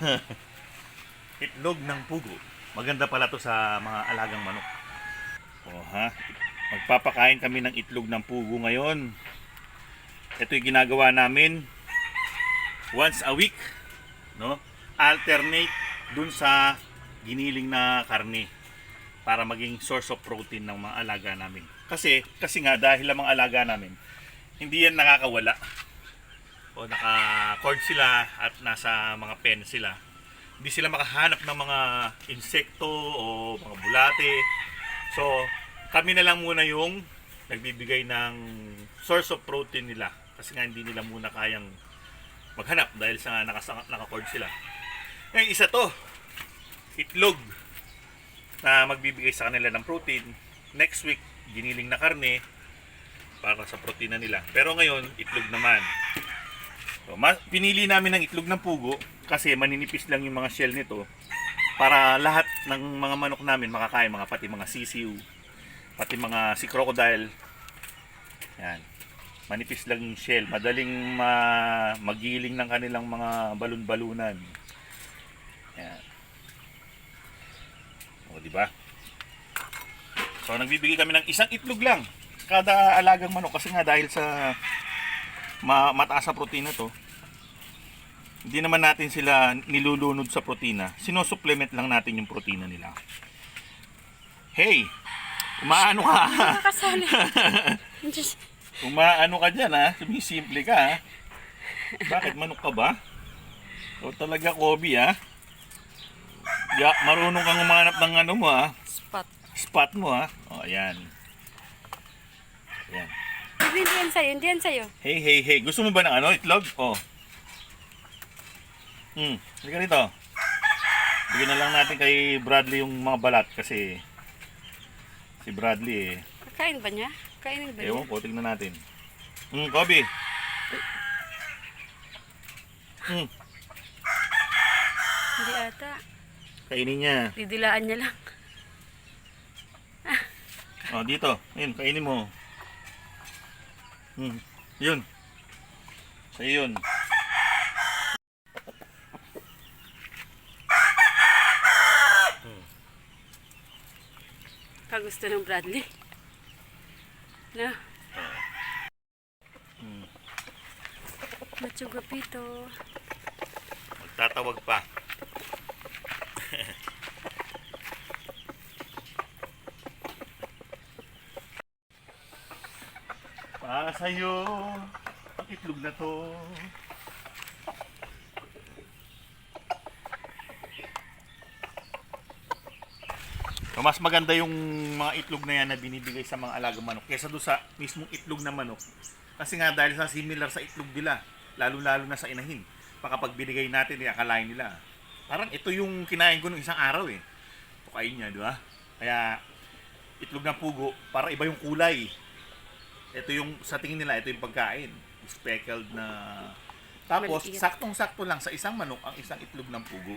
Itlog ng pugo. Maganda pala to sa mga alagang manok. O ha? Magpapakain kami ng itlog ng pugo ngayon. Ito yung ginagawa namin once a week. No? Alternate dun sa giniling na karne para maging source of protein ng mga alaga namin. Kasi, kasi nga dahil ang mga alaga namin, hindi yan nakakawala. O naka-cord sila at nasa mga pen sila. Hindi sila makahanap ng mga insekto o mga bulate. So, kami na lang muna yung nagbibigay ng source of protein nila. Kasi nga hindi nila muna kayang maghanap dahil sa naka-cord sila. Ngayon, isa to. Itlog na magbibigay sa kanila ng protein. Next week, giniling na karne para sa protein na nila. Pero ngayon, itlog naman. So, ma- pinili namin ng itlog ng pugo kasi maninipis lang yung mga shell nito para lahat ng mga manok namin makakain, mga pati mga sisiu, pati mga si crocodile. Yan. Manipis lang yung shell, madaling ma- magiling ng kanilang mga balon-balunan. Yan. O, di ba? So, nagbibigay kami ng isang itlog lang kada alagang manok kasi nga dahil sa ma mataas sa protina to. Hindi naman natin sila nilulunod sa protina. Sinusupplement lang natin yung protina nila. Hey umaano ka? Umaano ka dyan ha? Sumisimple ka ha? Bakit manok ka ba? O talaga Kobe ha? Ya, marunong kang umanap ng ano mo ha? Spot. spot mo ha? O ayan yan sa'yo. Hindi yan sa'yo. Hey, hey, hey. Gusto mo ba ng ano? Itlog? Oh. Hmm. Halika rito. Bigyan na lang natin kay Bradley yung mga balat kasi si Bradley eh. Kakain ba niya? Kainin ba niya? Ewan ko, tignan natin. Hmm, Kobe. Hmm, Hindi ata. kainin niya. Didilaan niya lang. Oh, dito. Ayun, kainin mo. Hmm. Yun. Sa'yo yun. Pag gusto ng Bradley. Na. Hmm. Matsugapito. Magtatawag pa. Para sa'yo, ang itlog na to. So, mas maganda yung mga itlog na yan na binibigay sa mga alagang manok kaysa doon sa mismong itlog na manok. Kasi nga dahil sa similar sa itlog nila, lalo-lalo na sa inahin. Baka binigay natin, akalain nila. Parang ito yung kinain ko nung isang araw eh. Pukain niya, di ba? Kaya itlog ng pugo, para iba yung kulay. Ito yung, sa tingin nila, ito yung pagkain. Speckled na... Tapos, saktong-sakto lang sa isang manok ang isang itlog ng pugo.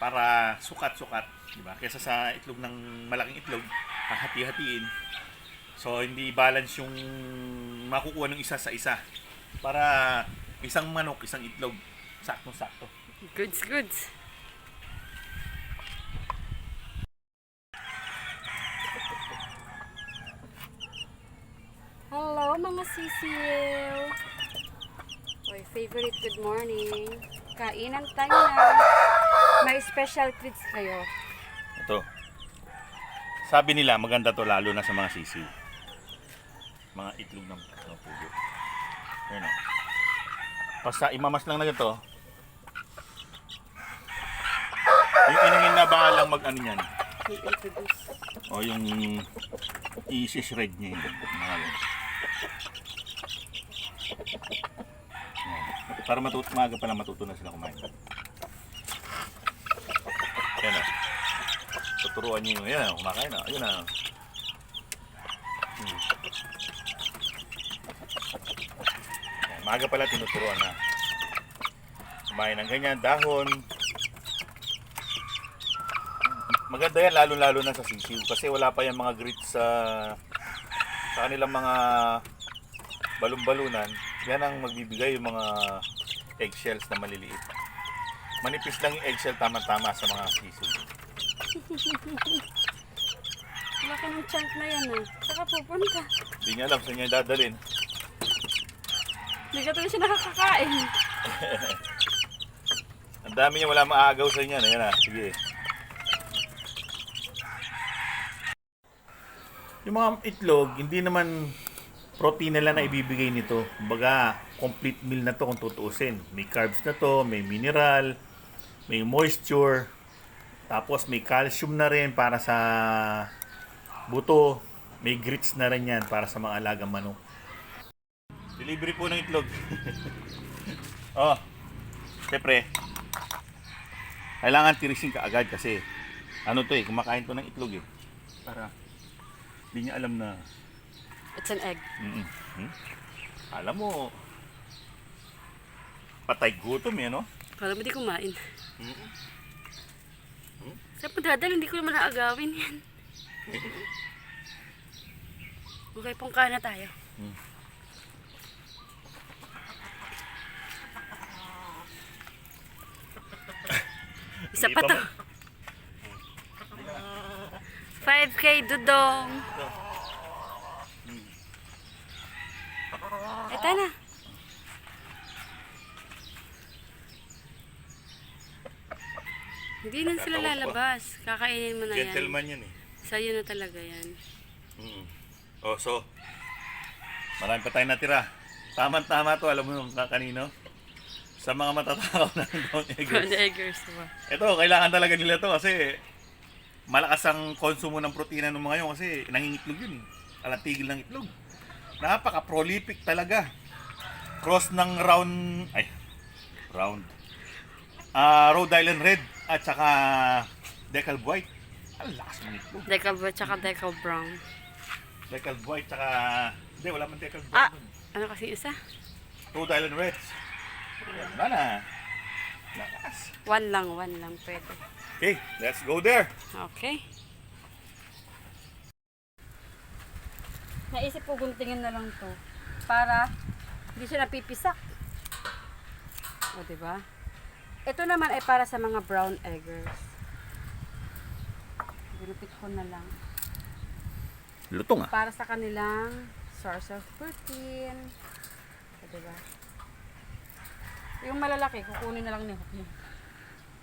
Para sukat-sukat, di ba? Kesa sa itlog ng malaking itlog, hahati-hatiin. So, hindi balance yung makukuha ng isa sa isa. Para isang manok, isang itlog. Saktong-sakto. Goods, goods. Mga sisiw. My favorite good morning. Kainan tayo na. May special treats kayo. Ito. Sabi nila, maganda to lalo na sa mga sisiw. Mga itlog ng, ng pugo. Ayan o. Basta imamas lang na ito. Yung iningin na baka lang mag ano yan. O yung i-shred niya yung mga. Para matut maaga pa lang matuto na sila kumain. Yan o. Tuturuan niyo yung yan. Kumakain na. Ayun na. Hmm. Yan, maaga pala tinuturuan na. Kumain ng ganyan, dahon. Maganda yan lalo-lalo na sa sisiw kasi wala pa yung mga grits sa sa kanilang mga balon-balunan. Yan ang magbibigay yung mga eggshells na maliliit. Manipis lang yung eggshell tama-tama sa mga sisig. Laki ng chunk na yan ah. Saka pupunta. Hindi niya alam saan niya dadalhin. Hindi ka tuloy siya nakakakain. Ang dami niya wala maagaw sa inyo. Ayan na, sige. Yung mga itlog, hindi naman protein na lang na ibibigay nito. Kumbaga, complete meal na to kung tutuusin. May carbs na to, may mineral, may moisture, tapos may calcium na rin para sa buto, may grits na rin yan para sa mga alagang manok. Delivery po ng itlog. oh, siyempre, kailangan tirisin ka agad kasi ano to eh, kumakain to ng itlog eh. Para hindi niya alam na It's an egg. mm hmm? alam mo patay gutom eh, no? Kala mo di kumain. Mm-mm. Sa padadal, hindi ko naman naagawin yan. Okay, pungka na tayo. Hmm. Isa Hindi pa pa to. 5K dudong. Eto na. Hindi na sila lalabas. Kakainin mo na yan. Gentleman yan eh. Sa'yo na talaga yan. Mm. Oh, so, marami pa tayong natira. Tama-tama to, alam mo yung kanino? Sa mga matatakaw ng brown eggers. eggers ba? Ito, kailangan talaga nila to kasi malakas ang konsumo ng protina ng mga yun kasi nangingitlog yun eh. Alang tigil ng itlog. Napaka-prolific talaga. Cross ng round, ay, round. Ah, Rhode Island Red at saka Decal White. Ang lakas ng itlog. Decal ba tsaka decal brown. Decal White tsaka, hindi, wala man Decal Ah! Brown. dun. Ano kasi isa? Rhode Island Reds. Wala na. Lakas. One lang, one lang pwede. Okay, let's go there. Okay. Naisip ko guntingin na lang to para hindi siya napipisak. O, ba? Ito naman ay para sa mga brown eggers. Ginupit ko na lang. Lutong ah. Para sa kanilang source of protein. O, di ba? Yung malalaki, kukunin na lang ni Hook yun.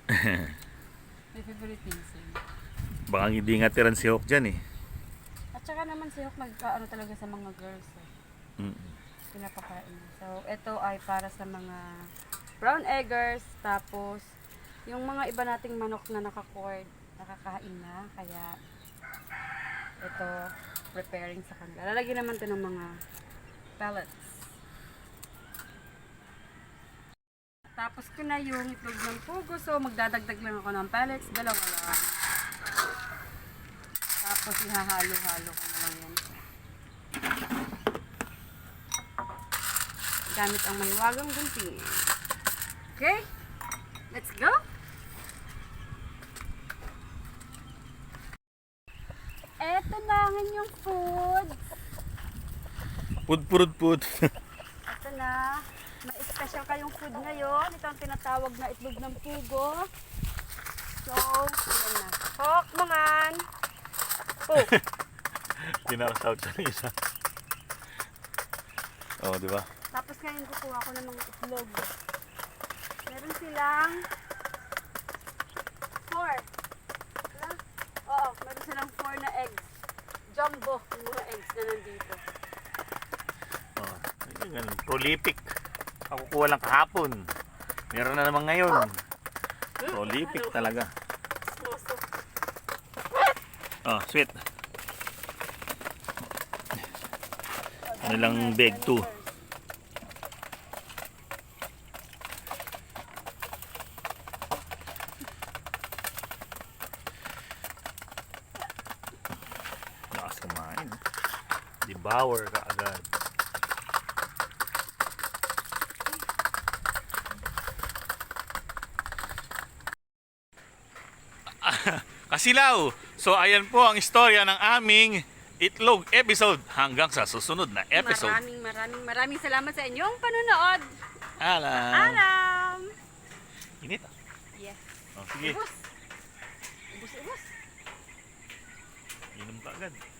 May favorite minsan. Baka hindi nga tiran si Hawk dyan eh. At saka naman si Hook nagkaano talaga sa mga girls. Eh. Mm. Pinapakain. So, ito ay para sa mga brown eggers. Tapos, yung mga iba nating manok na nakacord, nakakain na. Kaya, ito, preparing sa kanila. Lalagyan naman ito ng mga pellets. Tapos ko na yung itlog ng pugo. So, magdadagdag lang ako ng pellets. Dalawa lang. Tapos, ihahalo-halo ko na lang yan. Gamit ang mahiwagang gunting. Okay? Let's go! Eto na ang inyong food. Pud pud pud. Ito na. May special kayong food ngayon. Ito ang tinatawag na itlog ng pugo. So, yan na. Hok, mangan. Oh, Kinakasout sa isa. Oo, di ba? tapos ngayon kukuha ko ng mga itlog. Meron silang four. Wala? Oo, meron silang four na eggs. Jumbo yung mga eggs na nandito. Oh, yun, ganun. Prolific. Ako lang kahapon. Meron na naman ngayon. Prolific talaga. Oh, sweet. Ano lang bag 2. Lakas kumain. Devour ka agad. Kasilaw! So ayan po ang istorya ng aming itlog episode hanggang sa susunod na episode. Maraming maraming maraming salamat sa inyong panonood. Alam! Alam! Init ah. Yes. Oh, sige, Ubus. Ubus, ubus. inom ka agad.